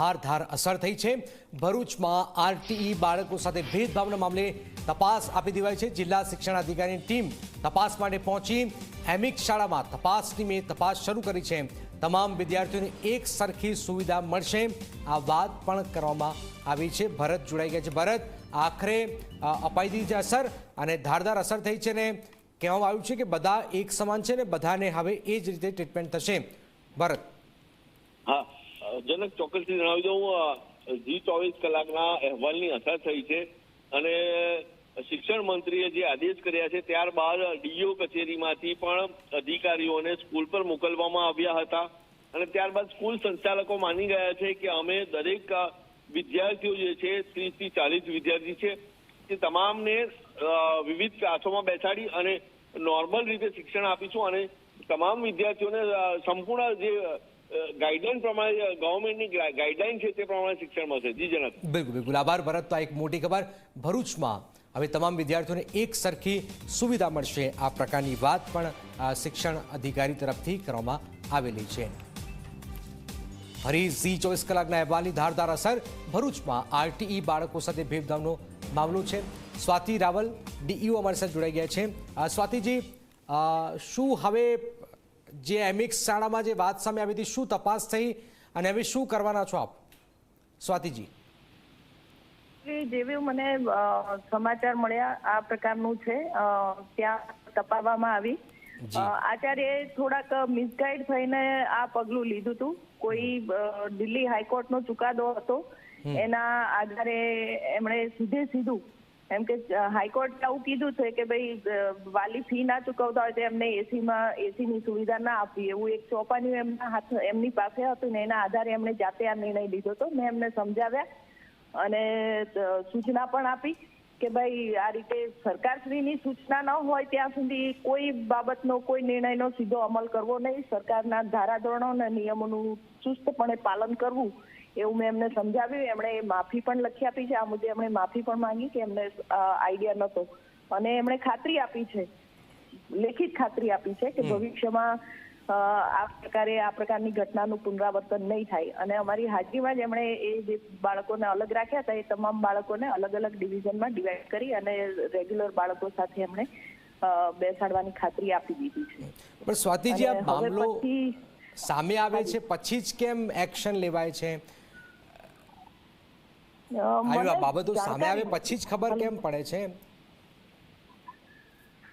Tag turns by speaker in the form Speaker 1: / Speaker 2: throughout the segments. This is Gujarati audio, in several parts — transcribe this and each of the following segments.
Speaker 1: ધારધાર અસર થઈ છે. ભરૂચમાં આરટીઈ બાળકો સાથે ભેદભાવના મામલે તપાસ આપી દેવાય છે. જિલ્લા શિક્ષણ અધિકારીની ટીમ તપાસ માટે પહોંચી. હેમિક શાળામાં તપાસ ટીમે તપાસ શરૂ કરી છે. તમામ વિદ્યાર્થીઓને એક સરખી સુવિધા મળશે. આ વાત પણ કરવામાં આવી છે. ભરત જોડાઈ ગયા છે. ભરત, આખરે અપાઈ દીધી અસર અને ધારદાર અસર થઈ છે ને કહેવામાં આવ્યું છે કે બધા એક સમાન છે ને બધાને હવે એ જ રીતે ટ્રીટમેન્ટ થશે. ભરત.
Speaker 2: હા જનક ચોક્કસથી જણાવી દઉં જી ચોવીસ કલાકના અહેવાલની અસર થઈ છે અને શિક્ષણ મંત્રીએ જે આદેશ કર્યા છે, ત્યારબાદ ડીઓ કચેરીમાંથી પણ અધિકારીઓને સ્કૂલ પર મોકલવામાં આવ્યા હતા. અને ત્યારબાદ સ્કૂલ સંચાલકો માની ગયા છે કે અમે દરેક વિદ્યાર્થીઓ જે છે, ત્રીસથી ચાલીસ વિદ્યાર્થી છે તે તમામને વિવિધ ક્લાસોમાં બેસાડી અને નોર્મલ રીતે શિક્ષણ આપીશું અને તમામ વિદ્યાર્થીઓને સંપૂર્ણ જે ગાઈડલાઈન પ્રમાણે ગવર્મેન્ટની ગાઈડલાઈન છે તે પ્રમાણે શિક્ષણ મળશે. જી જનક
Speaker 1: બિલકુલ બિલકુલ. આભાર ભરત. આ એક મોટી ખબર. ભરૂચમાં હવે તમામ વિદ્યાર્થીઓને એક સરખી સુવિધા મળશે. આ પ્રકારની વાત પણ શિક્ષણ અધિકારી તરફથી કરવામાં આવેલી છે. ફરી ઝી ચોવીસ કલાકના અહેવાલની ધારદાર અસર. ભરૂચમાં આરટીઈ બાળકો સાથે ભેદભાવનો મામલો છે. સ્વાતિ રાવલ ડીઈઓ અમારી સાથે જોડાઈ ગયા છે. સ્વાતિજી શું હવે જે એમિક્સ શાળામાં જે વાત સામે આવી હતી શું તપાસ થઈ અને હવે શું કરવાના છો આપ? સ્વાતિજી.
Speaker 3: જેવી મને સમાચાર મળ્યા આ પ્રકારનું છે. ત્યાં તપાવવામાં આવી. આચાર્ય થોડાક મિસગાઈડ થઈને આ પગલું લીધું હતું. કોઈ દિલ્હી હાઈકોર્ટનો ચુકાદો હતો. એના આધારે એમણે સીધે સીધું એમ કે હાઈકોર્ટે આવું કીધું છે કે ભાઈ વાલી ફી ના ચૂકવતા હોય તો એમને એસીમાં એસીની સુવિધા ના આપવી. એવું એક ચોપાની એમના હાથ, એમની પાસે હતું ને એના આધારે એમણે જાતે આ નિર્ણય લીધો હતો. મેં એમને સમજાવ્યા અને સૂચના પણ આપી કે ભાઈ, આ રીતે સરકારશ્રીની સૂચના ન હોય ત્યાં સુધી કોઈ બાબતનો, કોઈ નિર્ણયનો સીધો અમલ કરવો નહીં. સરકારના ધારાધોરણો અને નિયમોનું ચુસ્તપણે પાલન કરવું એવું મેં એમને સમજાવ્યું. એમણે માફી પણ લખી આપી છે. આ મુદ્દે એમણે માફી પણ માંગી કે એમને આઈડિયા નહોતો. અને એમણે ખાતરી આપી છે. લેખિત ખાતરી આપી છે કે ભવિષ્યમાં આ પ્રકારે આ પ્રકારની ઘટનાનું પુનરાવર્તન નહીં થાય. અને અમારી હાજરીમાં જ એમણે એ જે બાળકોને અલગ રાખ્યા હતા એ તમામ બાળકોને અલગ અલગ ડિવિઝનમાં ડિવાઈડ કરી અને રેગ્યુલર બાળકો સાથે એમણે બેસાડવાની ખાતરી આપી દીધી છે.
Speaker 1: પણ સ્વાતિજી આ મામલો સામે આવે છે. પછી જ કેમ એક્શન લેવાય છે? આવી બાબતો સામે આવે પછી જ ખબર કેમ પડે છે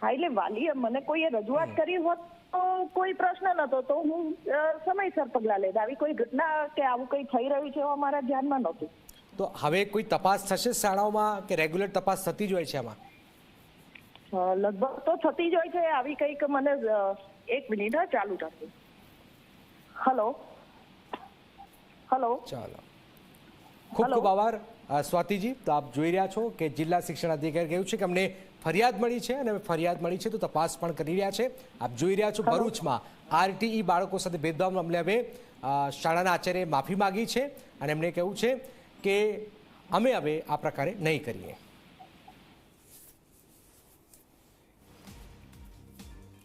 Speaker 3: હા એટલે વાલીએ મને કોઈએ રજૂઆત કરી હોત તો કોઈ પ્રશ્ન નતો તો હું સમયસર પગલા લેત આવી. કોઈ ઘટના કે આવું કંઈ થઈ રહ્યું છે એવું અમારા ધ્યાનમાં નહોતું.
Speaker 1: તો હવે કોઈ તપાસ થશે શાળાઓમાં કે રેગ્યુલર તપાસ થતી જ હોય છે એમાં
Speaker 3: લગભગ તો થતી જ હોય છે. આવી કંઈક મને એક મિનિટ ચાલુ રાખજો. હલો. હલો.
Speaker 1: ચાલો. ખૂબ ખૂબ આભાર. સ્વાતિજી તો આપ જોઈ રહ્યા છો કે જિલ્લા શિક્ષણ અધિકારી કહ્યું છે કે અમને ફરિયાદ મળી છે અને ફરિયાદ મળી છે તો તપાસ પણ કરી રહ્યા છે. આપ જોઈ રહ્યા છો ભરૂચમાં આરટીઈ બાળકો સાથે ભેદભાવ મામલે હવે શાળાના આચાર્યએ માફી માગી છે અને એમણે કહ્યું છે કે અમે હવે આ પ્રકારે નહીં કરીએ.